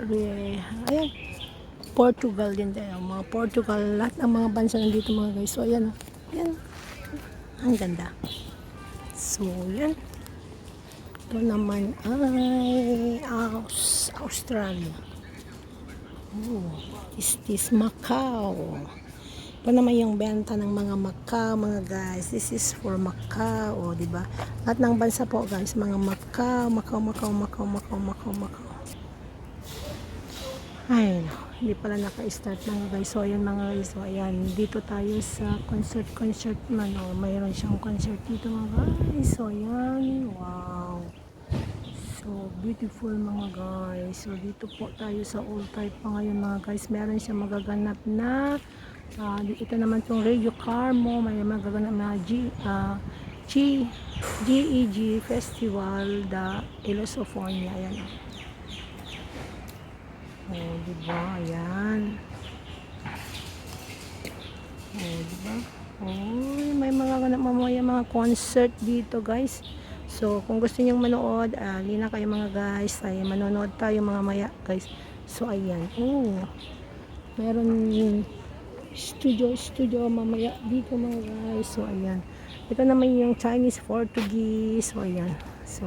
Ayan. Portugal din tayo. Mga Portugal, lahat ng mga bansa nandito mga guys. So, ayan. oh. Ayan. Ang ganda. So, yan. Ito naman ay Aus, Australia. Oh, is this Macau? Ito naman yung benta ng mga Macau, mga guys. This is for Macau, oh, di ba? Lahat ng bansa po, guys. Mga Macau, Macau, Macau, Macau, Macau, Macau, Macau. Ay, no. Hindi pala naka-start mga guys. So, ayan mga guys. So, ayan. Dito tayo sa concert, concert man. Oh, mayroon siyang concert dito mga guys. So, ayan. Wow. So, beautiful mga guys. So, dito po tayo sa old type pa ngayon mga guys. Meron siyang magaganap na di- ito naman tong Radio Carmo. May magaganap na G, ah, G, GEG Festival da Ilosofonia. Ayan. Oh, di ba? Ayan. Oh, di ba? Oh, may mga mamaya mga concert dito, guys. So, kung gusto niyo manood, ah, lina kayo mga guys. Ay, manonood tayo mga maya, guys. So, ayan. Oh, meron studio, studio mamaya dito mga guys. So, ayan. Ito naman yung Chinese Portuguese. So, ayan. So,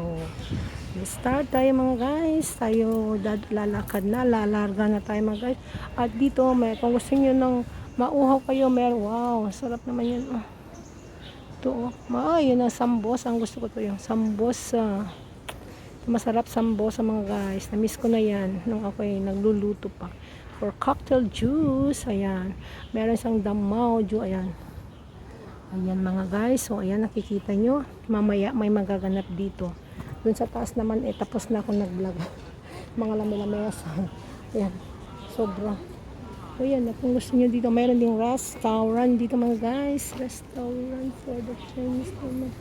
start tayo mga guys. Tayo lalakad na, lalarga na tayo mga guys. At dito, may, kung gusto niyo ng mauhaw kayo, meron. Wow, sarap naman yan. Oh. Ito, oh. Ma, yun ang sambos. Ang gusto ko to yung sambos. ah. masarap sambosa mga guys. Na-miss ko na yan nung ako ay nagluluto pa. For cocktail juice, ayan. Meron siyang damaw, ju, ayan. Ayan mga guys. So, ayan, nakikita nyo. Mamaya may magaganap dito. Dun sa taas naman, eh, tapos na ako nag-vlog. mga lami-lamesa. Ayan. Sobra. O yan, kung gusto nyo dito, mayroon ding restaurant dito mga guys. Restaurant for the Chinese naman.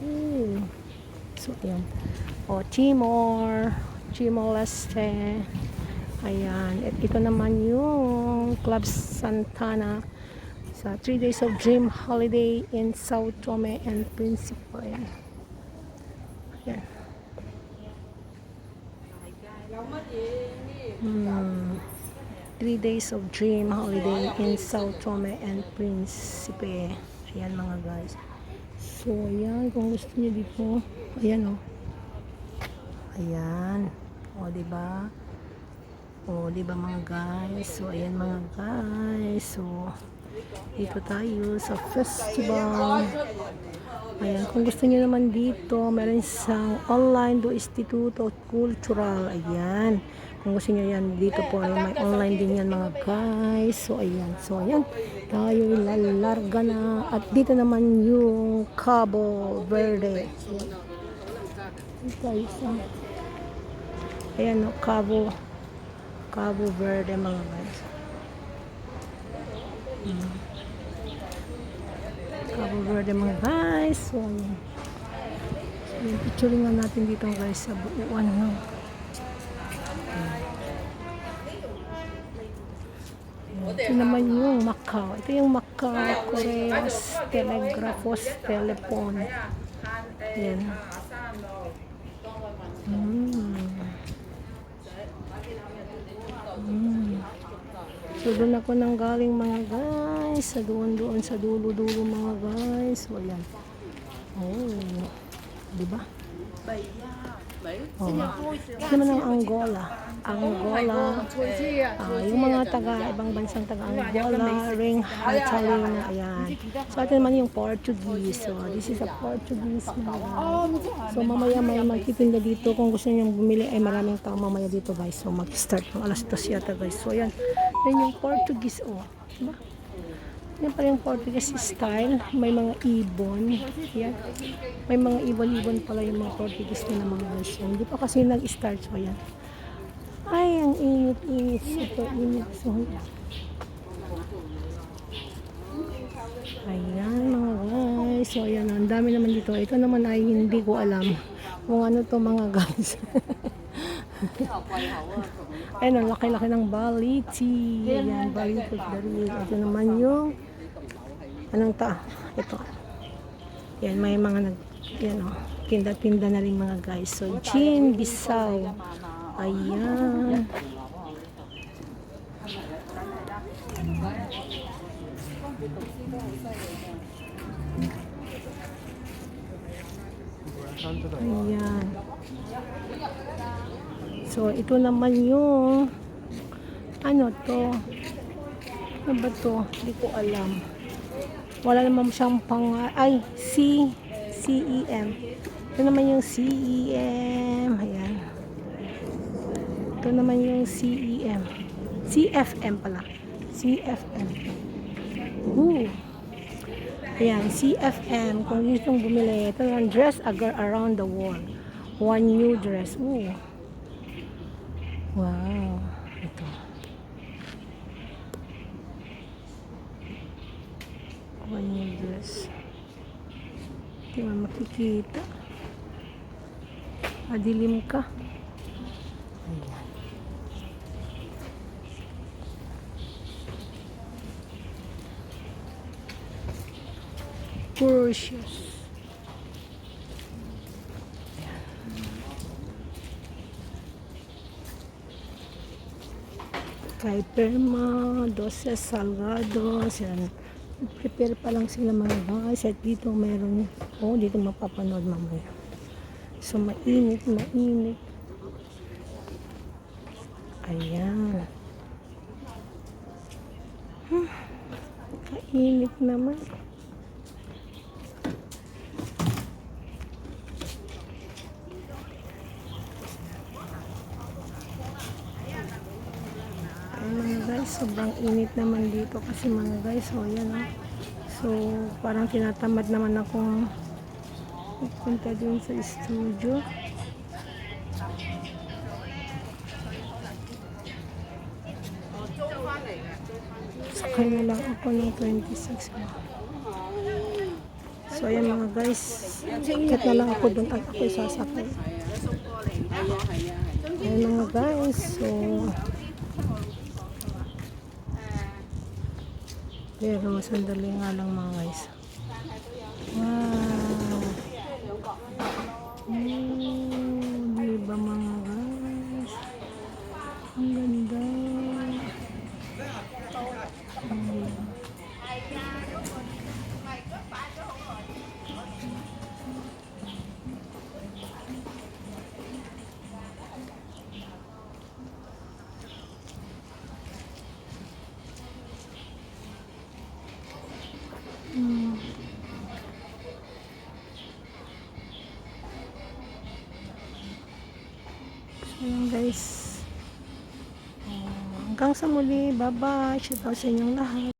Hmm. So, ayan. O, Timor. Timor Leste. Ayan. At ito naman yung Club Santana sa 3 days of dream holiday in Sao Tome and Principe. Ayan. Ayan. Hmm. 3 days of dream holiday in Sao Tome and Principe. Ayan mga guys. So, ayan. Kung gusto niyo dito, ayan o. Ayan. O, diba? O, diba mga guys? So, ayan mga guys. So, dito tayo sa festival. Ayan, kung gusto niyo naman dito, meron isang online do Instituto Cultural. Ayan. Kung gusto niyo yan, dito po ay may online din yan mga guys. So, ayan. So, ayan. Tayo lalarga na. At dito naman yung Cabo Verde. Ayan, no, Cabo Cabo Verde mga guys. Hmm. Cabo Verde mga guys. So. So, yung picturing nga natin dito guys sa buuan ng Ito naman yung Macau. Ito yung Macau Korea's Telegraphos Telephone. Ayan. Mm. Mm. So, doon ako nang galing mga guys. Sa doon-doon, sa dulo-dulo mga guys. So, ayan. Oh. Diba? Oh. Ito naman ang Angola. Angola. Ah, yung mga taga, ibang bansang taga Angola, Ring Catalina, ayan. So, ito naman yung Portuguese. So, this is a Portuguese mga guys. So, mamaya may magtitinda dito. Kung gusto niyo bumili, ay maraming tao mamaya dito guys. So, mag-start ng alas 2 yata guys. So, ayan. Yan yung Portuguese, oh. Diba? Yan pala yung Portuguese style. May mga ibon. Yan. May mga ibon-ibon pala yung mga Portuguese na mga guys. Yan. Hindi pa kasi nag-start. So, ayan. Ay, ang init-init. Super init. So, ayan mga guys. So, ayan. Ang dami naman dito. Ito naman ay hindi ko alam kung ano to mga guys. Ayan, ang laki-laki ng baliti. Ayan, baliti. Ito naman yung anong ta? Ito. Yan, may mga nag, yan o, tinda-tinda na rin mga guys. So, Gin Bisao. Ayan. Ayan. So, ito naman yung ano to? Ano ba to? Hindi ko alam. Wala naman siyang pang... Ay, C. C-E-M. Ito naman yung C-E-M. Ayan. Ito naman yung C-E-M. C-F-M pala. C-F-M. Ooh. Ayan, CFM. Kung gusto bumili, ito yung dress a girl around the world. One new dress. Ooh. Wow. Ito. One new dress. Hindi mo makikita. Madilim ka. Ayan. Precious. Kay Perma, Dose Salgado, sila, prepare pa lang sila mga guys. At dito meron, oh, dito mapapanood mamaya. So, mainit, mainit. Ayan. Hmm. Kainit naman. Ay mga guys, sobrang init naman dito kasi mga guys, so yan oh. So, parang tinatamad naman akong pupunta dun sa studio. Sakay na lang ako ng 26 mo. So, ayan mga guys, kit na lang ako dun at ako'y sasakay. Ayan mga guys, so Pero sandali nga lang mga guys. Wow. Yun guys. Hanggang sa muli. Bye-bye. Shout out sa inyong lahat.